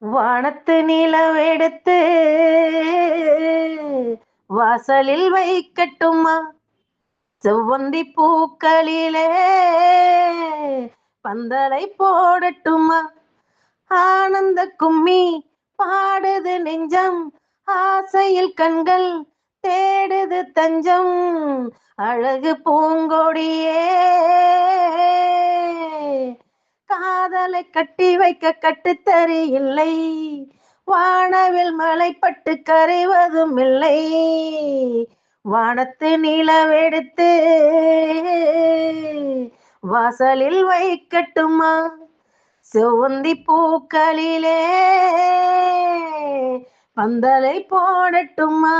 வானத்து நிலவெடுத்து வாசலில் வைக்கட்டுமா? செவ்வந்தி பூக்களிலே பந்தலை போடட்டுமா? ஆனந்த கும்மி பாடுது நெஞ்சம் ஆசையில் கண்கள் தேடுது தஞ்சம். அழகு பூங்கொடியே காதலை கட்டி வைக்க கட்டுத்தறி இல்லை வானவில் மலைப்பட்டு கரைவதும் இல்லை. வானத்து நிலவெடுத்து வாசலில் வைக்கட்டுமா? செவ்வந்தி பூக்களிலே பந்தலை போடட்டுமா?